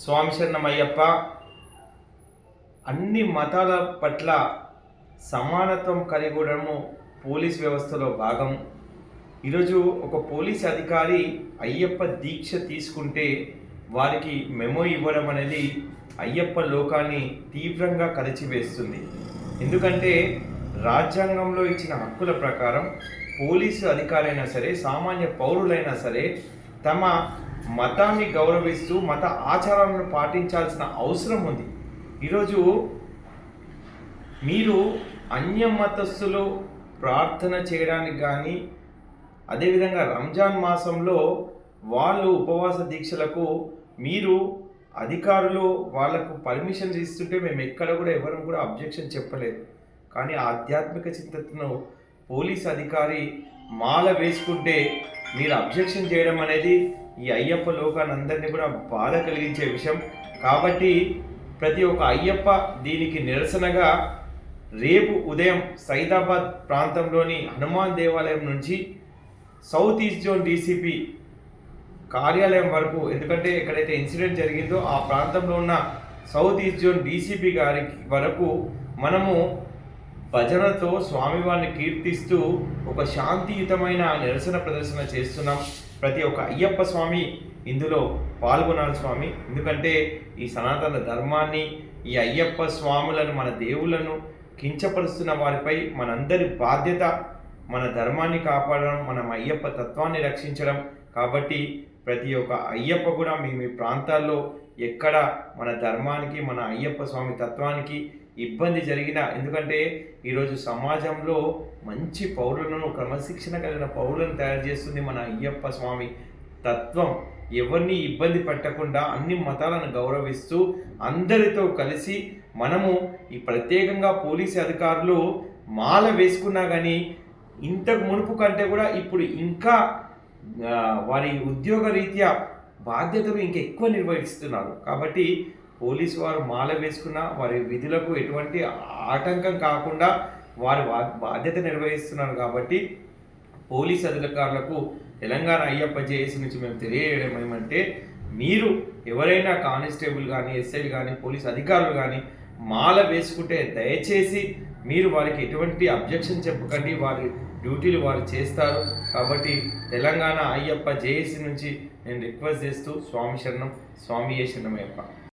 స్వామి శరణమయ్యప్ప అన్ని మతాల పట్ల సమానత్వం కలిగి ఉండడము పోలీస్ వ్యవస్థలో భాగం. ఈరోజు ఒక పోలీస్ అధికారి అయ్యప్ప దీక్ష తీసుకుంటే వారికి మెమో ఇవ్వడం అనేది అయ్యప్ప లోకాన్ని తీవ్రంగా కలిచివేస్తుంది. ఎందుకంటే రాజ్యాంగంలో ఇచ్చిన హక్కుల ప్రకారం పోలీసు అధికారైనా సరే సామాన్య పౌరులైనా సరే తమ మతాన్ని గౌరవిస్తూ మత ఆచారాలను పాటించాల్సిన అవసరం ఉంది. ఈరోజు మీరు అన్య మతస్థులు ప్రార్థన చేయడానికి కానీ అదేవిధంగా రంజాన్ మాసంలో వాళ్ళు ఉపవాస దీక్షలకు మీరు అధికారులు వాళ్ళకు పర్మిషన్ ఇస్తుంటే మేము ఎక్కడ కూడా ఎవరు కూడా అబ్జెక్షన్ చెప్పలేదు. కానీ ఆధ్యాత్మిక చింతను పోలీస్ అధికారి మాల వేసుకుంటే మీరు అబ్జెక్షన్ చేయడం అనేది ఈ అయ్యప్ప లోకాన్ని అందరినీ కూడా బాధ కలిగించే విషయం. కాబట్టి ప్రతి ఒక్క అయ్యప్ప దీనికి నిరసనగా రేపు ఉదయం సైదాబాద్ ప్రాంతంలోని హనుమాన్ దేవాలయం నుంచి సౌత్ ఈస్ట్ జోన్ డీసీపీ కార్యాలయం వరకు ఎందుకంటే ఎక్కడైతే ఇన్సిడెంట్ జరిగిందో ఆ ప్రాంతంలో ఉన్న సౌత్ ఈస్ట్ జోన్ డీసీపీ గారికి వరకు మనము భజనతో స్వామివారిని కీర్తిస్తూ ఒక శాంతియుతమైన నిరసన ప్రదర్శన చేస్తున్నాం. ప్రతి ఒక్క అయ్యప్ప స్వామి ఇందులో పాల్గొనాలి స్వామి. ఎందుకంటే ఈ సనాతన ధర్మాన్ని ఈ అయ్యప్ప స్వాములను మన దేవులను కించపరుస్తున్న వారిపై మనందరి బాధ్యత మన ధర్మాన్ని కాపాడడం మన అయ్యప్ప తత్వాన్ని రక్షించడం. కాబట్టి ప్రతి ఒక్క అయ్యప్ప కూడా మీ మీ ప్రాంతాల్లో ఎక్కడ మన ధర్మానికి మన అయ్యప్ప స్వామి తత్వానికి ఇబ్బంది జరిగిన ఎందుకంటే ఈరోజు సమాజంలో మంచి పౌరులను క్రమశిక్షణ కలిగిన పౌరులను తయారు చేస్తుంది మన అయ్యప్ప స్వామి. తత్వం ఎవరిని ఇబ్బంది పెట్టకుండా అన్ని మతాలను గౌరవిస్తూ అందరితో కలిసి మనము ఈ ప్రత్యేకంగా పోలీసు అధికారులు మాల వేసుకున్నా కానీ ఇంతకు మునుపు కంటే కూడా ఇప్పుడు ఇంకా వారి ఉద్యోగ రీత్యా బాధ్యతలు ఇంకా ఎక్కువ నిర్వహిస్తున్నారు. కాబట్టి పోలీసు వారు మాల వేసుకున్న వారి విధులకు ఎటువంటి ఆటంకం కాకుండా వారి బాధ్యత నిర్వహిస్తున్నారు కాబట్టి పోలీస్ అధికారులకు తెలంగాణ అయ్యప్ప జేఏసీ నుంచి మేము తెలియజేయడం ఏమంటే మీరు ఎవరైనా కానిస్టేబుల్ కానీ ఎస్ఐలు కానీ పోలీస్ అధికారులు కానీ మాల వేసుకుంటే దయచేసి మీరు వారికి ఎటువంటి అబ్జెక్షన్ చెప్పకండి వారి డ్యూటీలు వారు చేస్తారు. కాబట్టి తెలంగాణ అయ్యప్ప జేఏసీ నుంచి నేను రిక్వెస్ట్ చేస్తూ స్వామి శరణం స్వామి శరణం అయ్యప్ప